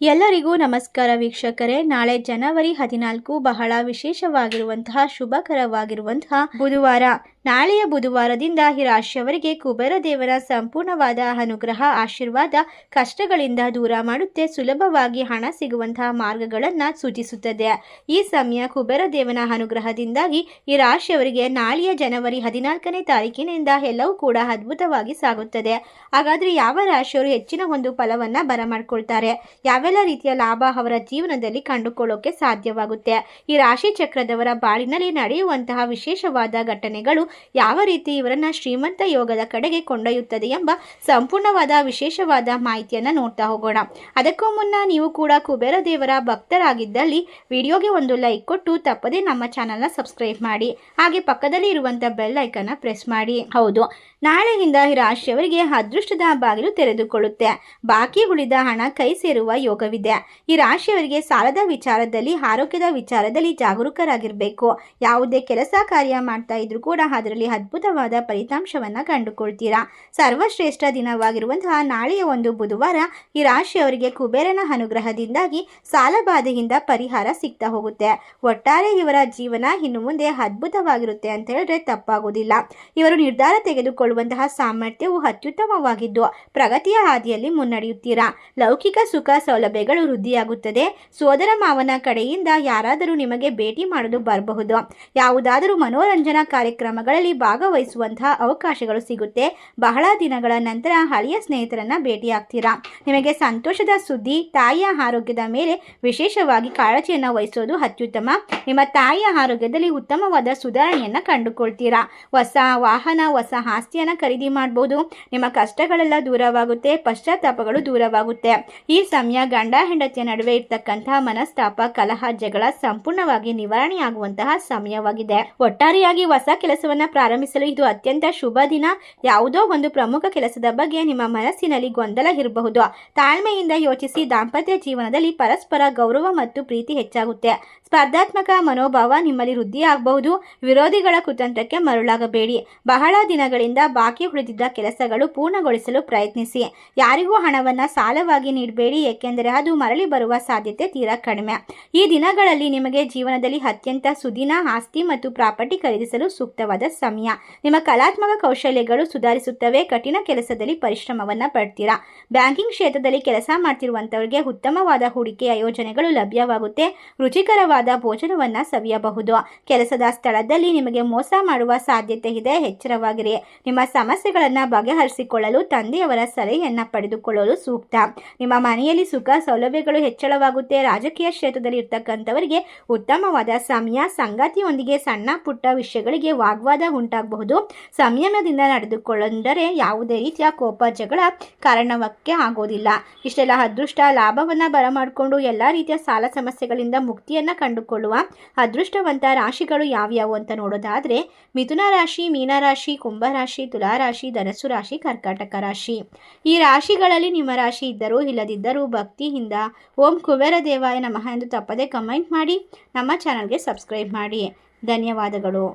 ಎಲ್ಲರಿಗೂ ನಮಸ್ಕಾರ ವೀಕ್ಷಕರೇ. ನಾಳೆ ಜನವರಿ ಹದಿನಾಲ್ಕು ಬಹಳ ವಿಶೇಷವಾಗಿರುವಂತಹ ಶುಭಕರವಾಗಿರುವಂತಹ ಬುಧವಾರ. ನಾಳೆಯ ಬುಧವಾರದಿಂದ ಈ ರಾಶಿಯವರಿಗೆ ಕುಬೇರ ದೇವರ ಸಂಪೂರ್ಣವಾದ ಅನುಗ್ರಹ, ಆಶೀರ್ವಾದ, ಕಷ್ಟಗಳಿಂದ ದೂರ ಮಾಡುತ್ತೆ, ಸುಲಭವಾಗಿ ಹಣ ಸಿಗುವಂತಹ ಮಾರ್ಗಗಳನ್ನು ಸೂಚಿಸುತ್ತದೆ. ಈ ಸಮಯ ಕುಬೇರ ದೇವನ ಅನುಗ್ರಹದಿಂದಾಗಿ ಈ ರಾಶಿಯವರಿಗೆ ನಾಳೆಯ ಜನವರಿ ಹದಿನಾಲ್ಕನೇ ತಾರೀಕಿನಿಂದ ಎಲ್ಲವೂ ಕೂಡ ಅದ್ಭುತವಾಗಿ ಸಾಗುತ್ತದೆ. ಹಾಗಾದರೆ ಯಾವ ರಾಶಿಯವರು ಹೆಚ್ಚಿನ ಒಂದು ಫಲವನ್ನು ಬರಮಾಡ್ಕೊಳ್ತಾರೆ? ಯಾವೆಲ್ಲ ರೀತಿಯ ಲಾಭ ಅವರ ಜೀವನದಲ್ಲಿ ಕಂಡುಕೊಳ್ಳೋಕೆ ಸಾಧ್ಯವಾಗುತ್ತೆ? ಈ ರಾಶಿ ಚಕ್ರದವರ ಬಾಳಿನಲ್ಲಿ ನಡೆಯುವಂತಹ ವಿಶೇಷವಾದ ಘಟನೆಗಳು ಯಾವ ರೀತಿ ಇವರನ್ನ ಶ್ರೀಮಂತ ಯೋಗದ ಕಡೆಗೆ ಕೊಂಡೊಯ್ಯುತ್ತದೆ ಎಂಬ ಸಂಪೂರ್ಣವಾದ ವಿಶೇಷವಾದ ಮಾಹಿತಿಯನ್ನ ನೋಡ್ತಾ ಹೋಗೋಣ. ಅದಕ್ಕೂ ಮುನ್ನ ನೀವು ಕೂಡ ಕುಬೇರ ದೇವರ ಭಕ್ತರಾಗಿದ್ದಲ್ಲಿ ವಿಡಿಯೋಗೆ ಒಂದು ಲೈಕ್ ಕೊಟ್ಟು ತಪ್ಪದೇ ನಮ್ಮ ಚಾನಲ್ನ ಸಬ್ಸ್ಕ್ರೈಬ್ ಮಾಡಿ. ಹಾಗೆ ಪಕ್ಕದಲ್ಲಿ ಇರುವಂತ ಬೆಲ್ ಐಕನ್ನ ಪ್ರೆಸ್ ಮಾಡಿ. ಹೌದು, ನಾಳೆಯಿಂದ ಈ ರಾಶಿಯವರಿಗೆ ಅದೃಷ್ಟದ ಬಾಗಿಲು ತೆರೆದುಕೊಳ್ಳುತ್ತೆ. ಬಾಕಿ ಉಳಿದ ಹಣ ಕೈ ಸೇರುವ ಯೋಗವಿದೆ. ಈ ರಾಶಿಯವರಿಗೆ ಸಾಲದ ವಿಚಾರದಲ್ಲಿ, ಆರೋಗ್ಯದ ವಿಚಾರದಲ್ಲಿ ಜಾಗರೂಕರಾಗಿರಬೇಕು. ಯಾವುದೇ ಕೆಲಸ ಕಾರ್ಯ ಮಾಡ್ತಾ ಇದ್ರು ಕೂಡ ಅದರಲ್ಲಿ ಅದ್ಭುತವಾದ ಫಲಿತಾಂಶವನ್ನು ಕಂಡುಕೊಳ್ತೀರಾ? ಸರ್ವಶ್ರೇಷ್ಠ ದಿನವಾಗಿರುವಂತಹ ನಾಳೆಯ ಒಂದು ಬುಧವಾರ ಈ ರಾಶಿಯವರಿಗೆ ಕುಬೇರನ ಅನುಗ್ರಹದಿಂದಾಗಿ ಸಾಲಬಾಧೆಯಿಂದ ಪರಿಹಾರ ಸಿಗ್ತಾ ಹೋಗುತ್ತೆ. ಒಟ್ಟಾರೆ ಇವರ ಜೀವನ ಇನ್ನು ಮುಂದೆ ಅದ್ಭುತವಾಗಿರುತ್ತೆ ಅಂತ ಹೇಳಿದ್ರೆ ತಪ್ಪಾಗೋದಿಲ್ಲ. ಇವರು ನಿರ್ಧಾರ ತೆಗೆದುಕೊಳ್ಳುವಂತಹ ಸಾಮರ್ಥ್ಯವು ಅತ್ಯುತ್ತಮವಾಗಿದ್ದು ಪ್ರಗತಿಯ ಹಾದಿಯಲ್ಲಿ ಮುನ್ನಡೆಯುತ್ತೀರಾ? ಲೌಕಿಕ ಸುಖ ಸೌಲಭ್ಯಗಳು ವೃದ್ಧಿಯಾಗುತ್ತದೆ. ಸೋದರ ಮಾವನ ಕಡೆಯಿಂದ ಯಾರಾದರೂ ನಿಮಗೆ ಭೇಟಿ ಮಾಡಲು ಬರಬಹುದು. ಯಾವುದಾದರೂ ಮನೋರಂಜನಾ ಕಾರ್ಯಕ್ರಮಗಳಲ್ಲಿ ಭಾಗವಹಿಸುವಂತಹ ಅವಕಾಶಗಳು ಸಿಗುತ್ತೆ. ಬಹಳ ದಿನಗಳ ನಂತರ ಹಳೆಯ ಸ್ನೇಹಿತರನ್ನ ಭೇಟಿಯಾಗ್ತೀರಾ? ನಿಮಗೆ ಸಂತೋಷದ ಸುದ್ದಿ, ತಾಯಿಯ ಆರೋಗ್ಯದ ಮೇಲೆ ವಿಶೇಷವಾಗಿ ಕಾಳಜಿಯನ್ನ ವಹಿಸೋದು ಅತ್ಯುತ್ತಮ. ನಿಮ್ಮ ತಾಯಿಯ ಆರೋಗ್ಯದಲ್ಲಿ ಉತ್ತಮವಾದ ಸುಧಾರಣೆಯನ್ನ ಕಂಡುಕೊಳ್ತೀರಾ? ಹೊಸ ವಾಹನ, ಹೊಸ ಆಸ್ತಿಯನ್ನ ಖರೀದಿ ಮಾಡಬಹುದು ನಿಮ್ಮ ಕಷ್ಟಗಳೆಲ್ಲ ದೂರವಾಗುತ್ತೆ, ಪಶ್ಚಾತ್ತಾಪಗಳು ದೂರವಾಗುತ್ತೆ. ಈ ಸಮಯ ಗಂಡ ಹೆಂಡತಿಯ ನಡುವೆ ಇರ್ತಕ್ಕಂತಹ ಮನಸ್ತಾಪ, ಕಲಹ, ಜಗಳ ಸಂಪೂರ್ಣವಾಗಿ ನಿವಾರಣೆಯಾಗುವಂತಹ ಸಮಯವಾಗಿದೆ. ಒಟ್ಟಾರೆಯಾಗಿ ಹೊಸ ಕೆಲಸವನ್ನ ಪ್ರಾರಂಭಿಸಲು ಇದು ಅತ್ಯಂತ ಶುಭ ದಿನ. ಯಾವುದೋ ಒಂದು ಪ್ರಮುಖ ಕೆಲಸದ ಬಗ್ಗೆ ನಿಮ್ಮ ಮನಸ್ಸಿನಲ್ಲಿ ಗೊಂದಲ ಇರಬಹುದು. ತಾಳ್ಮೆಯಿಂದ ಯೋಚಿಸಿ ದಾಂಪತ್ಯ ಜೀವನದಲ್ಲಿ ಪರಸ್ಪರ ಗೌರವ ಮತ್ತು ಪ್ರೀತಿ ಹೆಚ್ಚಾಗುತ್ತೆ. ಸ್ಪರ್ಧಾತ್ಮಕ ಮನೋಭಾವ ನಿಮ್ಮಲ್ಲಿ ವೃದ್ಧಿಯಾಗಬಹುದು. ವಿರೋಧಿಗಳ ಕುತಂತ್ರಕ್ಕೆ ಮರುಳಾಗಬೇಡಿ. ಬಹಳ ದಿನಗಳಿಂದ ಬಾಕಿ ಉಳಿದಿದ್ದ ಕೆಲಸಗಳು ಪೂರ್ಣಗೊಳಿಸಲು ಪ್ರಯತ್ನಿಸಿ. ಯಾರಿಗೂ ಹಣವನ್ನು ಸಾಲವಾಗಿ ನೀಡಬೇಡಿ, ಏಕೆಂದರೆ ಅದು ಮರಳಿ ಬರುವ ಸಾಧ್ಯತೆ ತೀರಾ ಕಡಿಮೆ. ಈ ದಿನಗಳಲ್ಲಿ ನಿಮಗೆ ಜೀವನದಲ್ಲಿ ಅತ್ಯಂತ ಸುದಿನ ಆಸ್ತಿ ಮತ್ತು ಪ್ರಾಪರ್ಟಿ ಖರೀದಿಸಲು ಸೂಕ್ತವಾದ ಸಮಯ. ನಿಮ್ಮ ಕಲಾತ್ಮಕ ಕೌಶಲ್ಯಗಳು ಸುಧಾರಿಸುತ್ತವೆ, ಕಠಿಣ ಕೆಲಸದಲ್ಲಿ ಪರಿಶ್ರಮವನ್ನು ಪಡ್ತೀರಾ. ಬ್ಯಾಂಕಿಂಗ್ ಕ್ಷೇತ್ರದಲ್ಲಿ ಕೆಲಸ ಮಾಡ್ತಿರುವಂತವರಿಗೆ ಉತ್ತಮವಾದ ಹೂಡಿಕೆಯ ಯೋಜನೆಗಳು ಲಭ್ಯವಾಗುತ್ತೆ. ರುಚಿಕರವಾದ ಭೋಜನವನ್ನ ಸವಿಯಬಹುದು. ಕೆಲಸದ ಸ್ಥಳದಲ್ಲಿ ನಿಮಗೆ ಮೋಸ ಮಾಡುವ ಸಾಧ್ಯತೆ ಇದೆ, ಎಚ್ಚರವಾಗಿರಿ. ನಿಮ್ಮ ಸಮಸ್ಯೆಗಳನ್ನ ಬಗೆಹರಿಸಿಕೊಳ್ಳಲು ತಂದೆಯವರ ಸಲಹೆಯನ್ನ ಪಡೆದುಕೊಳ್ಳಲು ಸೂಕ್ತ. ನಿಮ್ಮ ಮನೆಯಲ್ಲಿ ಸುಖ, ಸೌಲಭ್ಯಗಳು ಹೆಚ್ಚಳವಾಗುತ್ತೆ. ರಾಜಕೀಯ ಕ್ಷೇತ್ರದಲ್ಲಿ ಇರ್ತಕ್ಕಂಥವರಿಗೆ ಉತ್ತಮವಾದ ಸಮಯ, ಸಂಗಾತಿಯೊಂದಿಗೆ ಸಣ್ಣ ಪುಟ್ಟ ವಿಷಯಗಳಿಗೆ ವಾಗ್ವಾದ ಉಂಟಾಗಬಹುದು. ಸಂಯಮದಿಂದ ನಡೆದುಕೊಳ್ಳಂದರೆ ಯಾವುದೇ ರೀತಿಯ ಕೋಪ, ಜಗಳ ಕಾರಣವಕ್ಕೆ ಆಗೋದಿಲ್ಲ. ಇಷ್ಟೆಲ್ಲ ಅದೃಷ್ಟ, ಲಾಭವನ್ನ ಬರಮಾಡಿಕೊಂಡು ಎಲ್ಲ ರೀತಿಯ ಸಾಲ ಸಮಸ್ಯೆಗಳಿಂದ ಮುಕ್ತಿಯನ್ನ ಕಂಡುಕೊಳ್ಳುವ ಅದೃಷ್ಟವಂತ ರಾಶಿಗಳು ಯಾವ್ಯಾವು ಅಂತ ನೋಡೋದಾದ್ರೆ ಮಿಥುನ ರಾಶಿ ಮೀನರಾಶಿ ಕುಂಭರಾಶಿ ತುಲಾರಾಶಿ ಧನಸ್ಸು ರಾಶಿ, ಕರ್ಕಾಟಕ ರಾಶಿ. ಈ ರಾಶಿಗಳಲ್ಲಿ ನಿಮ್ಮ ರಾಶಿ ಇದ್ದರೂ ಇಲ್ಲದಿದ್ದರೂ ಭಕ್ತಿಯಿಂದ ಓಂ ಕುಬೇರ ದೇವಾಯ ನಮಃ ಎಂದು ತಪ್ಪದೆ ಕಮೆಂಟ್ ಮಾಡಿ, ನಮ್ಮ ಚಾನಲ್ಗೆ ಸಬ್ಸ್ಕ್ರೈಬ್ ಮಾಡಿ. ಧನ್ಯವಾದಗಳು.